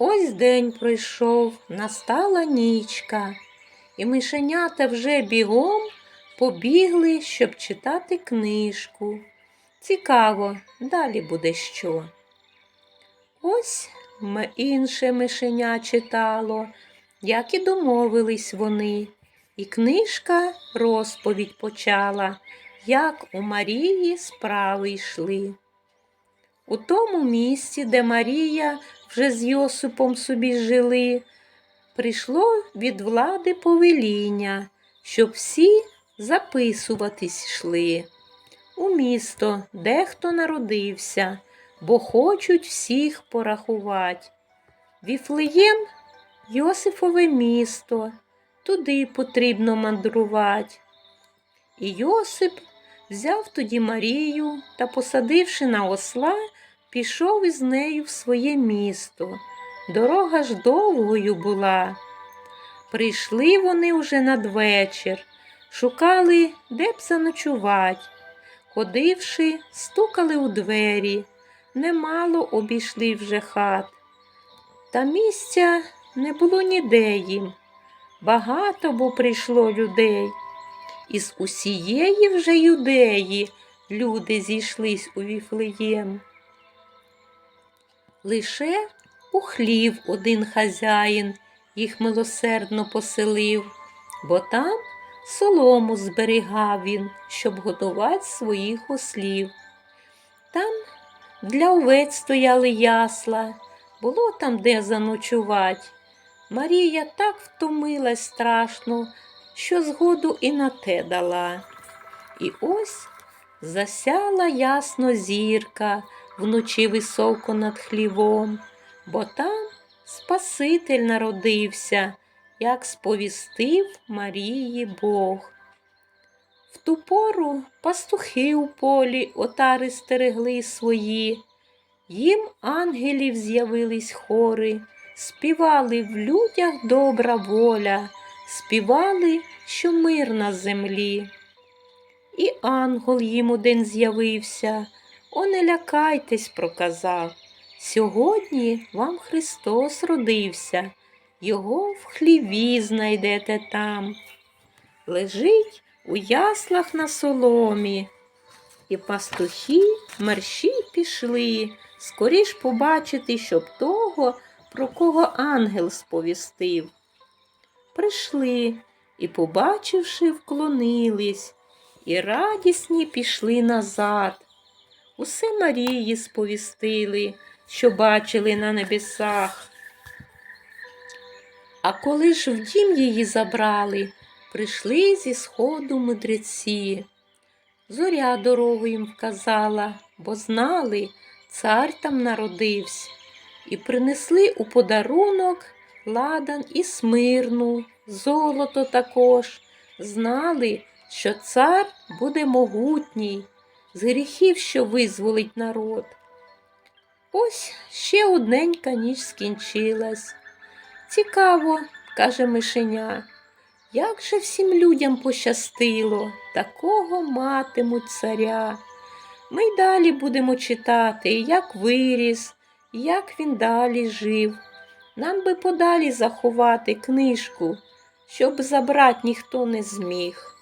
Ось день пройшов, настала нічка, і мишенята вже бігом побігли, щоб читати книжку. Цікаво, далі буде що. Ось інше мишеня читало, як і домовились вони, і книжка розповідь почала, як у Марії справи йшли. У тому місці, де Марія вже з Йосипом собі жили, прийшло від влади повеління, щоб всі записуватись йшли. У місто, де хто народився, бо хочуть всіх порахувати. Віфлеєм Йосифове місто, туди потрібно мандрувати. І Йосип взяв тоді Марію та, посадивши на осла, пішов із нею в своє місто. Дорога ж довгою була. Прийшли вони уже надвечір, шукали, де б заночувати. Ходивши, стукали у двері, немало обійшли вже хат. Та місця не було ніде їм. Багато бо прийшло людей. Із усієї вже юдеї люди зійшлись у Віфлеєм. Лише у хлів один хазяїн їх милосердно поселив, бо там солому зберігав він, щоб готувати своїх ослів. Там для овець стояли ясла, було там де заночувати. Марія так втомилась страшно, що згоду і на те дала. І ось засяла ясно зірка вночі високо над хлівом, бо там Спаситель народився, як сповістив Марії Бог. В ту пору пастухи у полі отари стерегли свої, їм ангелів з'явились хори, співали в людях добра воля, співали, що мир на землі. І ангел їм один з'явився, о, не лякайтесь, проказав. Сьогодні вам Христос родився, Його в хліві знайдете там. Лежить у яслах на соломі, і пастухи мерщі пішли, скоріш побачити, щоб того, про кого ангел сповістив. Прийшли і, побачивши, вклонились, і радісні пішли назад. Усе Марії сповістили, що бачили на небесах. А коли ж в дім її забрали, прийшли зі сходу мудреці. Зоря дорогу їм вказала, бо знали, цар там народився, і принесли у подарунок ладан і смирну, золото також, знали, що цар буде могутній, з гріхів, що визволить народ. Ось ще одненька ніч скінчилась. Цікаво, каже мишеня, як же всім людям пощастило, такого матимуть царя. Ми й далі будемо читати, як виріс, як він далі жив. Нам би подалі заховати книжку, щоб забрати ніхто не зміг.